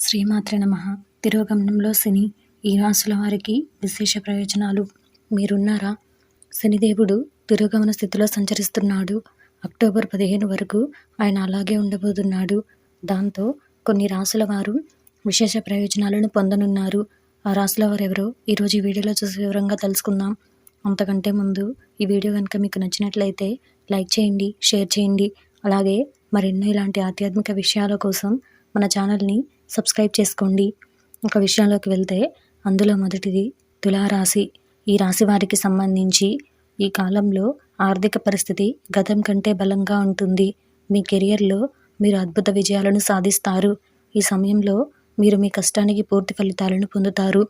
శ్రీమాత్రే నమ. తిరోగమనంలో శని ఈ రాశుల వారికి విశేష ప్రయోజనాలు. మీరున్నారా? శనిదేవుడు తిరోగమన స్థితిలో సంచరిస్తున్నాడు. అక్టోబర్ పదిహేను వరకు ఆయన అలాగే ఉండబోతున్నాడు. దాంతో కొన్ని రాసుల వారు విశేష ప్రయోజనాలను పొందనున్నారు. ఆ రాసుల వారు ఎవరో ఈరోజు ఈ వీడియోలో చూసి వివరంగా తెలుసుకుందాం. అంతకంటే ముందు ఈ వీడియో కనుక మీకు నచ్చినట్లయితే లైక్ చేయండి షేర్ చేయండి. అలాగే మరెన్నో ఇలాంటి ఆధ్యాత్మిక విషయాల కోసం మన ఛానల్ని సబ్స్క్రైబ్ చేసుకోండి. ఒక విషయంలోకి వెళ్తే అందులో మొదటిది తులారాశి. ఈ రాశి వారికి సంబంధించి ఈ కాలంలో ఆర్థిక పరిస్థితి గతం కంటే బలంగా ఉంటుంది. మీ కెరియర్లో మీరు అద్భుత విజయాలను సాధిస్తారు. ఈ సమయంలో మీరు మీ కష్టానికి పూర్తి ఫలితాలను పొందుతారు.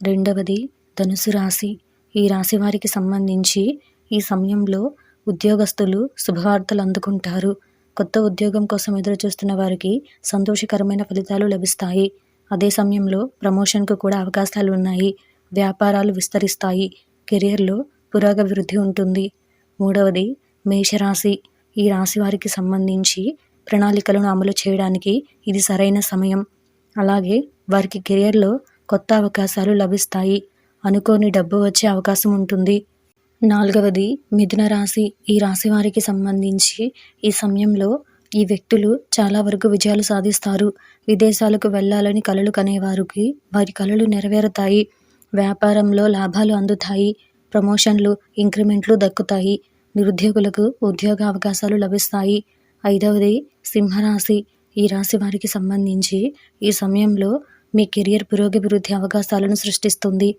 రెండవది ధనుసు రాశి. ఈ రాశి వారికి సంబంధించి ఈ సమయంలో ఉద్యోగస్తులు శుభవార్తలు అందుకుంటారు. కొత్త ఉద్యోగం కోసం ఎదురుచూస్తున్న వారికి సంతోషకరమైన ఫలితాలు లభిస్తాయి. అదే సమయంలో ప్రమోషన్కు కూడా అవకాశాలు ఉన్నాయి. వ్యాపారాలు విస్తరిస్తాయి. కెరియర్లో పురోగభివృద్ధి ఉంటుంది. మూడవది మేషరాశి. ఈ రాశి వారికి సంబంధించి ప్రణాళికలను అమలు చేయడానికి ఇది సరైన సమయం. అలాగే వారికి కెరియర్లో కొత్త అవకాశాలు లభిస్తాయి. అనుకోని డబ్బు వచ్చే అవకాశం ఉంటుంది. నాలుగవది మిథున రాశి. ఈ రాశి వారికి సంబంధించి ఈ సమయంలో ఈ వ్యక్తులు చాలా వరకు విజయాలు సాధిస్తారు. విదేశాలకు వెళ్ళాలని కలలు కనేవారికి వారి కలలు నెరవేరుతాయి. వ్యాపారంలో లాభాలు అందుతాయి. ప్రమోషన్లు ఇంక్రిమెంట్లు దక్కుతాయి. నిరుద్యోగులకు ఉద్యోగ అవకాశాలు లభిస్తాయి. ఐదవది సింహరాశి. ఈ రాశి వారికి సంబంధించి ఈ సమయంలో మీ కెరియర్ పురోగభివృద్ధి అవకాశాలను సృష్టిస్తుంది.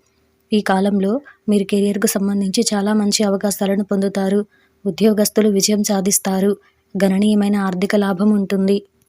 ఈ కాలంలో మీరు కెరియర్కు సంబంధించి చాలా మంచి అవకాశాలను పొందుతారు. ఉద్యోగస్తులు విజయం సాధిస్తారు. గణనీయమైన ఆర్థిక లాభం ఉంటుంది.